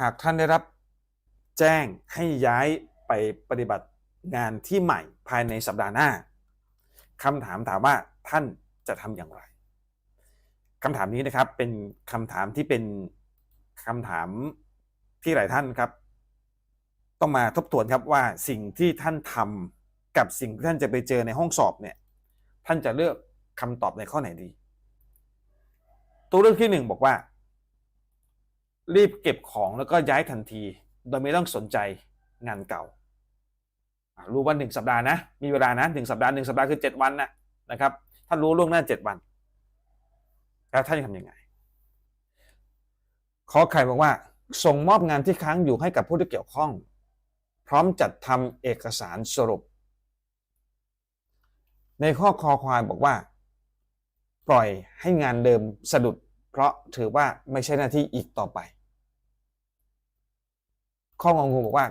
หากท่านได้รับแจ้งให้ย้ายไปปฏิบัติงานที่ใหม่ภายในสัปดาห์หน้าคำถามถามว่าท่านจะทำอย่างไรคำถามนี้นะครับเป็นคำถามที่เป็นคำถามที่หลายท่านครับ ต้องมาทบทวนครับว่าสิ่งที่ท่านทำกับสิ่งที่ท่านจะไปเจอในห้องสอบเนี่ยท่านจะเลือกคำตอบในข้อไหนดี ตัวเลือกที่หนึ่งบอกว่า รีบเก็บของแล้วก็ย้ายทันที โดยไม่ต้องสนใจงานเก่า รู้ว่าหนึ่งสัปดาห์นะ มีเวลานะหนึ่งสัปดาห์หนึ่งสัปดาห์คือเจ็ดวันนะนะครับท่านรู้ล่วงหน้าเจ็ดวัน แล้วท่านจะทำยังไงขอไข่บอกว่า ส่งมอบงานที่ค้างอยู่ให้กับผู้ที่เกี่ยวข้อง พร้อมจัดทำเอกสารสรุป ในข้อคอควายบอกว่า ปล่อยให้งานเดิมสะดุด เพราะถือว่าไม่ใช่หน้าที่อีกต่อไป ข้ององูบอกว่า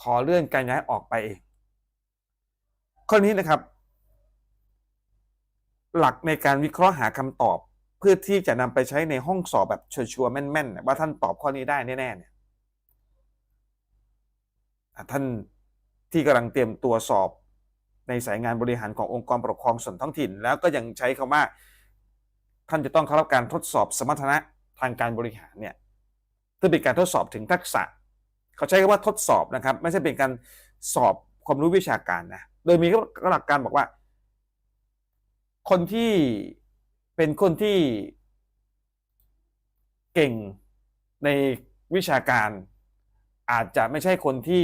ขอเลื่อนการย้ายออกไปเองข้อนี้นะครับ หลักในการวิเคราะห์หาคำตอบ เพื่อที่จะนำไปใช้ในห้องสอบแบบชัวร์ๆแม่นๆเนี่ยว่าท่านตอบข้อนี้ได้แน่ๆเนี่ยท่านที่กำลังเตรียมตัวสอบในสายงานบริหารขององค์กรปกครองส่วนท้องถิ่น แล้วก็ยังใช้คำว่า ท่านจะต้องเข้ารับการทดสอบสมรรถนะทางการบริหารเนี่ยเพื่อเป็นการทดสอบถึงทักษะ เขาใช้คำว่าทดสอบนะครับ ไม่ใช่เป็นการสอบความรู้วิชาการนะ โดยมีหลักการบอกว่า คนที่เป็นคนที่เก่งในวิชาการ อาจจะไม่ใช่คนที่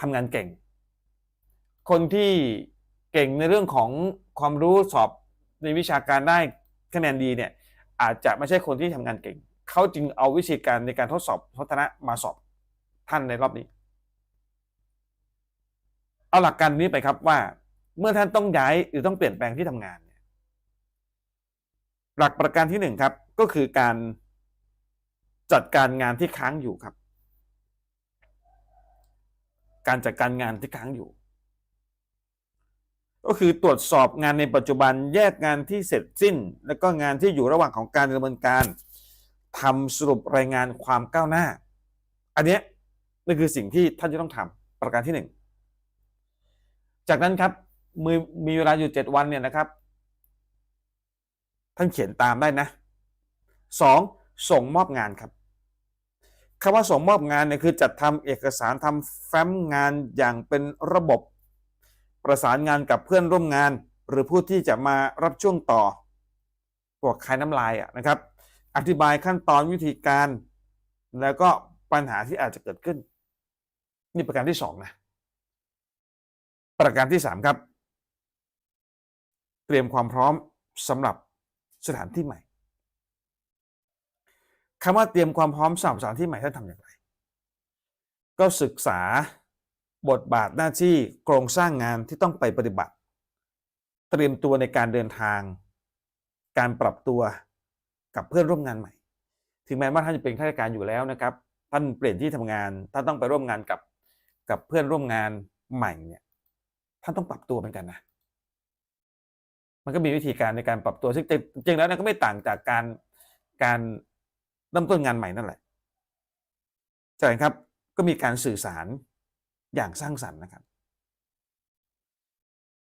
ทำงานเก่ง คนที่เก่งในเรื่องของความรู้สอบในวิชาการได้ คะแนนดีเนี่ยอาจจะไม่ใช่คนที่ทำงานเก่ง เขาจึงเอาวิธีการในการทดสอบพัฒนะมาสอบท่านในรอบนี้ เอาหลักการนี้ไปครับว่า เมื่อท่านต้องย้ายหรือต้องเปลี่ยนแปลงที่ทำงานเนี่ยหลักประการที่หนึ่งครับก็คือการจัดการงานที่ค้างอยู่ครับ การจัดการงานที่ค้างอยู่ ก็คือตรวจสอบงานในปัจจุบันแยกงานที่เสร็จสิ้น แล้วก็งานที่อยู่ระหว่างของการดำเนินการทำสรุปรายงานความก้าวหน้า อันนี้นั่นคือสิ่งที่ท่านจะต้องทำประการที่หนึ่งจากนั้นครับมีมีเวลาอยู่เจ็ดวันเนี่ยนะครับ ท่านเขียนตามได้นะสองส่งมอบงานครับคำว่าส่งมอบงานเนี่ยคือจัดทำเอกสารทำแฟ้มงานอย่างเป็นระบบ ประสานงานกับเพื่อนร่วมงาน หรือผู้ที่จะมารับช่วงต่อพวกคายน้ำลายนะครับ อธิบายขั้นตอนวิธีการ แล้วก็ปัญหาที่อาจจะเกิดขึ้น นี่ประการที่สองนะประการที่สามครับ เตรียมความพร้อมสำหรับสถานที่ใหม่คำว่าเตรียมความพร้อมสำหรับสถานที่ใหม่ท่านทำอย่างไร ก็ศึกษา บทบาทหน้าที่โครงสร้างงานที่ต้องไปปฏิบัติ เตรียมตัวในการเดินทาง การปรับตัวกับเพื่อนร่วมงานใหม่ ถึงแม้ว่าท่านจะเป็นข้าราชการอยู่แล้วนะครับ ท่านเปลี่ยนที่ทำงานท่านต้องไปร่วมงานกับกับเพื่อนร่วมงานใหม่เนี่ยท่านต้องปรับตัวเหมือนกันนะมันก็มีวิธีการในการปรับตัวซึ่งจริงๆแล้วนะก็ไม่ต่างจากการการเริ่มต้นงานใหม่นั่นแหละจากนั้นครับก็มีการสื่อสาร อย่างสร้างสรรค์นะครับ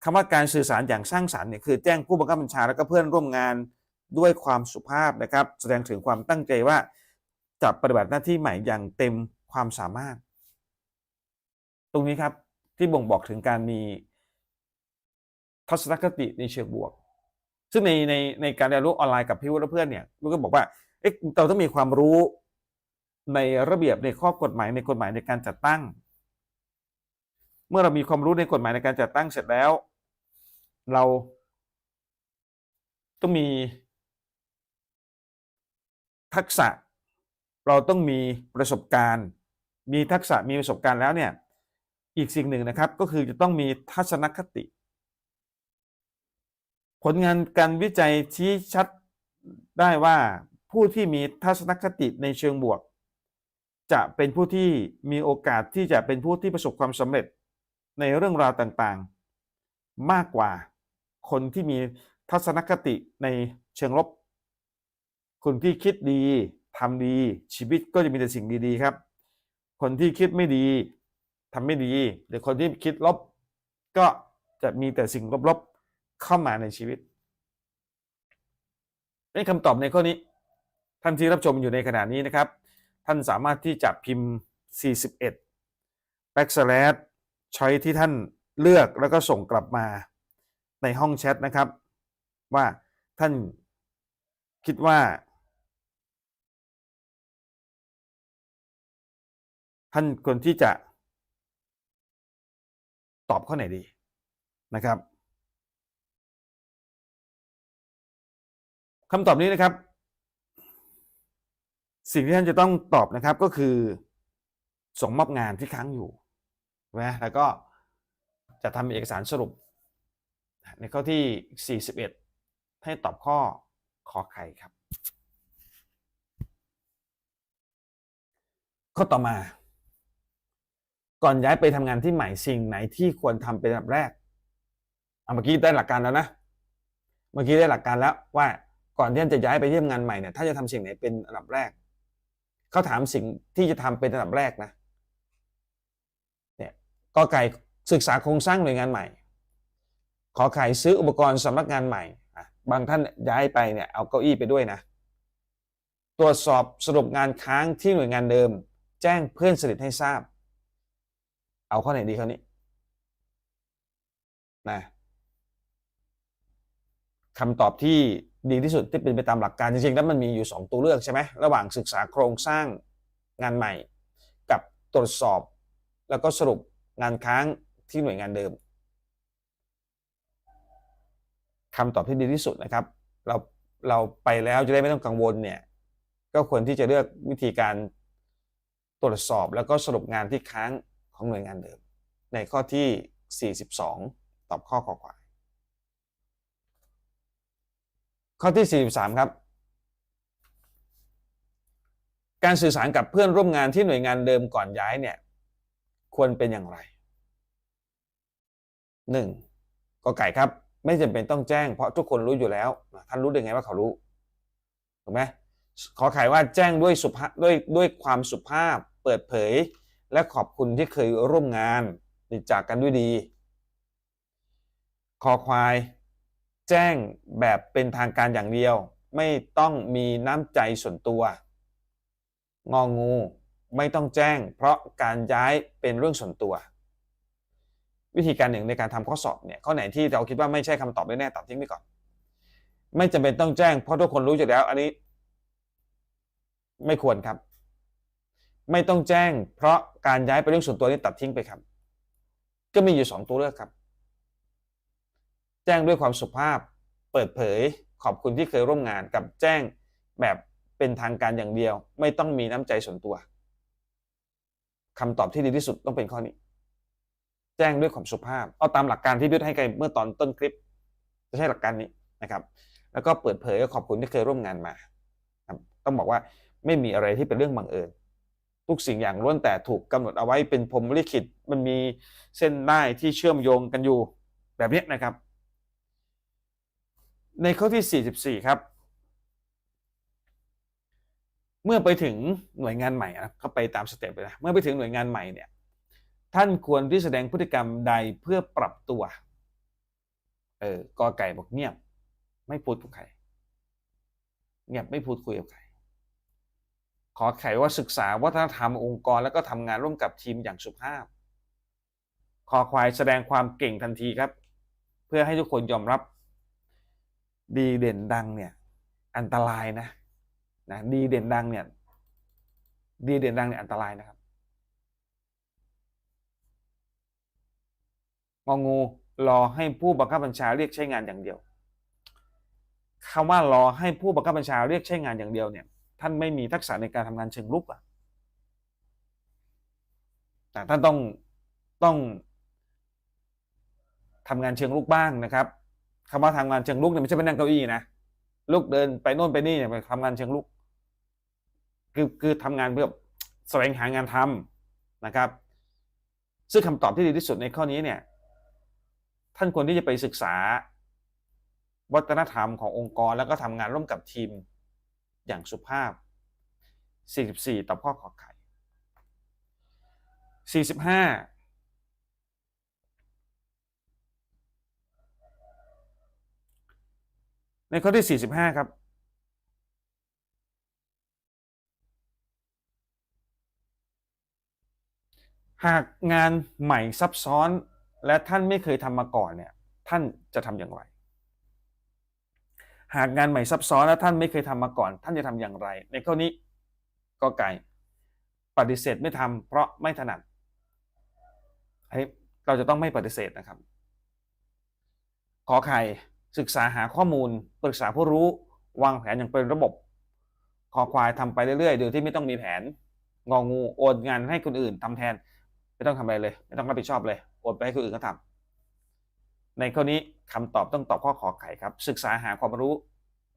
คำว่าการสื่อสารอย่างสร้างสรรค์เนี่ยคือแจ้งผู้บังคับบัญชาแล้วก็เพื่อนร่วมงานด้วยความสุภาพนะครับ แสดงถึงความตั้งใจว่าจะปฏิบัติหน้าที่ใหม่อย่างเต็มความสามารถ ตรงนี้ครับที่บ่งบอกถึงการมีทัศนคติในเชิงบวก ซึ่งในในในการเรียนรู้ออนไลน์กับพี่วุฒิเพื่อนเนี่ยลูกก็บอกว่าเอ๊ะเราต้องมีความรู้ในระเบียบในข้อกฎหมายในกฎหมายในการจัดตั้ง เมื่อเรามีความรู้ในกฎหมายในการจัดตั้งเสร็จแล้ว เราต้องมีทักษะ เราต้องมีประสบการณ์ มีทักษะมีประสบการณ์แล้วเนี่ยอีกสิ่งหนึ่งนะครับก็คือจะต้องมีทัศนคติ ผลงานการวิจัยชี้ชัดได้ว่าผู้ที่มีทัศนคติในเชิงบวก จะเป็นผู้ที่มีโอกาสที่จะเป็นผู้ที่ประสบความสำเร็จ ในเรื่องราวต่างๆ มากกว่าคนที่มีทัศนคติในเชิงลบ คนที่คิดดีทำดีชีวิตก็จะมีแต่สิ่งดีๆครับ คนที่คิดไม่ดีทำไม่ดี หรือคนที่คิดลบ ก็จะมีแต่สิ่งลบๆเข้ามาในชีวิตนี่คำตอบในข้อนี้ ท่านที่รับชมอยู่ในขณะนี้นะครับ ท่านสามารถที่จะพิมพ์ 41 backslash ช้อยที่ท่านเลือกแล้วก็ส่งกลับมาในห้องแชทนะครับ ว่าท่านคิดว่า ท่านควรที่จะ ตอบข้อไหนดีนะครับคำตอบนี้นะครับ สิ่งที่ท่านจะต้องตอบนะครับก็คือส่งมอบงานที่ค้างอยู่ นะแล้วก็จะทำเอกสารสรุป ในข้อที่ 41 ให้ตอบข้อขอไข่ครับ ข้อต่อมา ก่อนย้ายไปทำงานที่ใหม่สิ่งไหนที่ควรทำเป็นอันดับแรกเอาเมื่อกี้ได้หลักการแล้วนะ เมื่อกี้ได้หลักการแล้วว่าก่อนที่จะย้ายไปที่ทำงานใหม่เนี่ยท่าจะทำสิ่งไหนเป็นอันดับแรกเขาถามสิ่งที่จะทำเป็นอันดับแรกนะ เนี่ยก็ไก่ศึกษาโครงสร้างหน่วยงานใหม่ ขอไข่ซื้ออุปกรณ์สำนักงานใหม่บางท่านย้ายไปเนี่ยเอาเก้าอี้ไปด้วยนะ ตรวจสอบสรุปงานค้างที่หน่วยงานเดิม แจ้งเพื่อนสนิทให้ทราบ เอาข้อไหนดีข้อนี้นะคำตอบที่ดีที่สุดที่เป็นไปตามหลักการจริงๆแล้วมันมีอยู่ 2 ตัวเลือกใช่ไหมระหว่างศึกษาโครงสร้างงานใหม่ กับตรวจสอบแล้วก็สรุป งานค้างที่หน่วยงานเดิมคำตอบที่ดีที่สุดนะครับ เราเราไปแล้วจะได้ไม่ต้องกังวลเนี่ยก็ควรที่จะเลือกวิธีการตรวจสอบแล้วก็สรุปงานที่ค้างของหน่วยงานเดิม ในข้อที่ 42 ตอบข้อขอควายข้อที่ 43 ครับ การสื่อสารกับเพื่อนร่วมงานที่หน่วยงานเดิมก่อนย้ายเนี่ย ควรเป็นอย่างไร 1. ก็ไก่ครับ ไม่จำเป็นต้องแจ้ง เพราะทุกคนรู้อยู่แล้ว ท่านรู้ได้ไงว่าเขารู้ถูกไหมขอไขว่าแจ้งด้วยสุภาพด้วยด้วยความสุภาพเปิดเผย และขอบคุณที่เคยร่วมงานจากกันด้วยดี คอควาย แจ้งแบบเป็นทางการอย่างเดียว ไม่ต้องมีน้ำใจส่วนตัว งองู ไม่ต้องแจ้ง เพราะการย้ายเป็นเรื่องส่วนตัว วิธีการหนึ่งในการทำข้อสอบเนี่ยข้อไหนที่เราคิดว่าไม่ใช่คำตอบแน่ๆตัดทิ้งไปก่อน ไม่จำเป็นต้องแจ้งเพราะทุกคนรู้อยู่แล้ว อันนี้ ไม่ควรครับ ไม่ต้องแจ้ง เพราะการย้ายเป็นเรื่องส่วนตัวนี่ตัดทิ้งไปครับ ก็มีอยู่สองตัวเลือกครับ แจ้งด้วยความสุภาพ เปิดเผย ขอบคุณที่เคยร่วมงานกับแจ้งแบบเป็นทางการอย่างเดียว ไม่ต้องมีน้ำใจส่วนตัว คำตอบที่ดีที่สุดต้องเป็นข้อนี้ แจ้งด้วยความสุภาพ เอาตามหลักการที่พิทให้กันเมื่อตอนต้นคลิป จะใช้หลักการนี้นะครับ แล้วก็เปิดเผยขอบคุณที่เคยร่วมงานมาต้องบอกว่าไม่มีอะไรที่เป็นเรื่องบังเอิญทุกสิ่งอย่างล้วนแต่ถูกกำหนดเอาไว้เป็นพรมลิขิตมันมีเส้นได้ที่เชื่อมโยงกันอยู่แบบนี้นะครับ ในข้อที่ 44 ครับ เมื่อไปถึงหน่วยงานใหม่นะเขาไปตามสเต็ปเลยนะเมื่อไปถึงหน่วยงานใหม่เนี่ย ท่านควรที่แสดงพฤติกรรมใดเพื่อปรับตัว เออกอไก่บอกเงียบ ไม่พูดกับใครเงียบไม่พูดคุยกับใครขอไขว่าศึกษาวัฒนธรรมองค์กรแล้วก็ทำงานร่วมกับทีมอย่างสุภาพ ขอควายแสดงความเก่งทันทีครับ เพื่อให้ทุกคนยอมรับดีเด่นดังเนี่ย อันตรายนะ นะดีเด่นดังเนี่ย ดีเด่นดังเนี่ยอันตรายนะครับงองูรอให้ผู้บังคับบัญชาเรียกใช้งานอย่างเดียวคำว่ารอให้ผู้บังคับบัญชาเรียกใช้งานอย่างเดียวเนี่ย ท่านไม่มีทักษะในการทำงานเชิงรุกอะแต่ท่านต้องต้องทำงานเชิงลุกบ้างนะครับคำว่าทำงานเชิงลุกเนี่ยไม่ใช่ไปนั่งเก้าอี้นะลุกเดินไปโน่นไปนี่เนี่ยไปทำงานเชิงลุก คือคือทำงานเพื่อแสวงหางานทำนะครับ ซึ่งคำตอบที่ดีที่สุดในข้อนี้เนี่ย ท่านควรที่จะไปศึกษา วัฒนธรรมขององค์กรแล้วก็ทำงานร่วมกับทีมอย่างสุภาพ 44 ต่อข้อขอไข่ 45ในข้อที่ 45 ครับ หากงานใหม่ซับซ้อนและท่านไม่เคยทำมาก่อนเนี่ยท่านจะทำอย่างไร หากงานใหม่ซับซ้อนและท่านไม่เคยทำมาก่อน ท่านจะทำอย่างไร ในข้อนี้ก็ไก่ปฏิเสธไม่ทำเพราะไม่ถนัดเราจะต้องไม่ปฏิเสธนะครับ ขอไข่ศึกษาหาข้อมูลปรึกษาผู้รู้วางแผนอย่างเป็นระบบคอควายทำไปเรื่อยๆโดยที่ไม่ต้องมีแผนงองูโอนงานให้คนอื่นทำแทน ไม่ต้องทำอะไรเลย ไม่ต้องรับผิดชอบเลยโอนไปให้คนอื่นเขาทำในข้อนี้คำตอบต้องตอบข้อขอไข่ครับ ศึกษาหาความรู้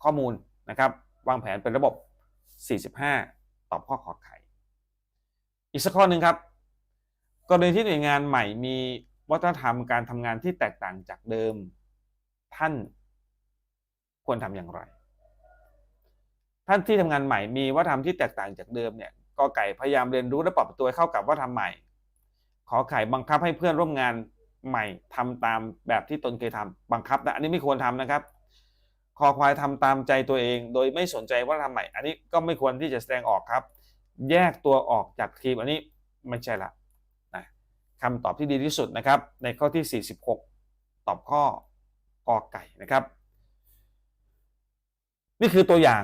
ข้อมูลนะครับ วางแผนเป็นระบบ 45 ตอบข้อขอไข่ อีกสักข้อหนึ่งครับกรณีที่หน่วยงานใหม่มีวัฒนธรรมการทำงานที่แตกต่างจากเดิมท่านควรทำอย่างไร ท่านที่ทำงานใหม่มีวัฒนธรรมที่แตกต่างจากเดิมเนี่ยกอไก่พยายามเรียนรู้และปรับตัวเข้ากับวัฒนธรรมใหม่ ขอไข่บังคับให้เพื่อนร่วมงานใหม่ทำตามแบบที่ตนเคยทำบังคับนะอันนี้ไม่ควรทำนะครับ คอควายทำตามใจตัวเอง โดยไม่สนใจว่าทำใหม่ อันนี้ก็ไม่ควรที่จะแสดงออกครับ แยกตัวออกจากทีมอันนี้ไม่ใช่ละนะคำตอบที่ดีที่สุดนะครับ ในข้อที่ 46 ตอบข้อกอไก่นะครับ นี่คือตัวอย่าง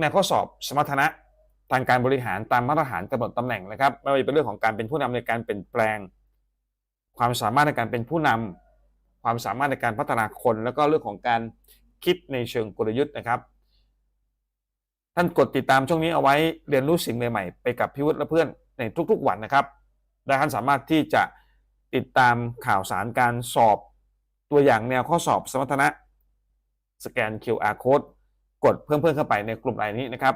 ในข้อสอบสมรรถนะ ทางการบริหารตามมาตรฐานกำหนดตำแหน่งนะครับไม่ว่าจะเป็นเรื่องของการเป็นผู้นำในการเปลี่ยนแปลง ความสามารถในการเป็นผู้นำความสามารถในการพัฒนาคน แล้วก็เรื่องของการคิดในเชิงกลยุทธ์นะครับ ท่านกดติดตามช่องนี้เอาไว้เรียนรู้สิ่งใหม่ๆไปกับพิวุฒิและเพื่อนในทุกๆวันนะครับและท่านสามารถที่จะติดตามข่าวสารการสอบตัวอย่างแนวข้อสอบสมรรถนะ สแกน QR code กดเพิ่มเพิ่มเข้าไปในกลุ่มรายนี้นะครับ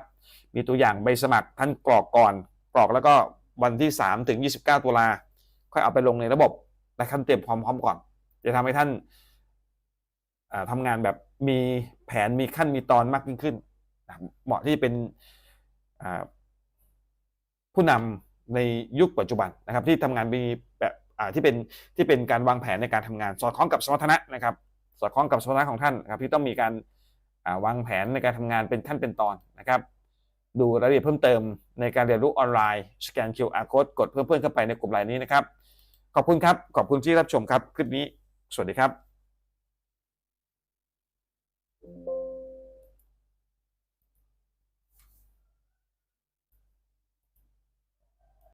มีตัวอย่างใบสมัครท่านกรอกก่อน กรอกแล้วก็วันที่ 3 ถึง 29 ตุลาค่อยเอาไปลงในระบบและท่านเตรียมพร้อมๆก่อน จะทำให้ท่านอ่าทำงานแบบมีแผนมีขั้นมีตอนมากยิ่งขึ้น เหมาะที่เป็นผู้นำในยุคปัจจุบันนะครับที่ทำงานมีแบบที่เป็นที่เป็นการวางแผนในการทำงาน สอดคล้องกับสมรรถนะนะครับ สอดคล้องกับสมรรถนะของท่านนะครับที่ต้องมีการ วางแผนในการทำงานเป็นขั้นเป็นตอนนะครับ ดูรายละเอียดเพิ่มเติมในการเรียนรู้ออนไลน์สแกน QR code กดเพิ่มเพื่อนเข้าไปในกลุ่มไลน์นี้นะครับ ขอบคุณครับ ขอบคุณที่รับชมครับ คลิปนี้ สวัสดีครับ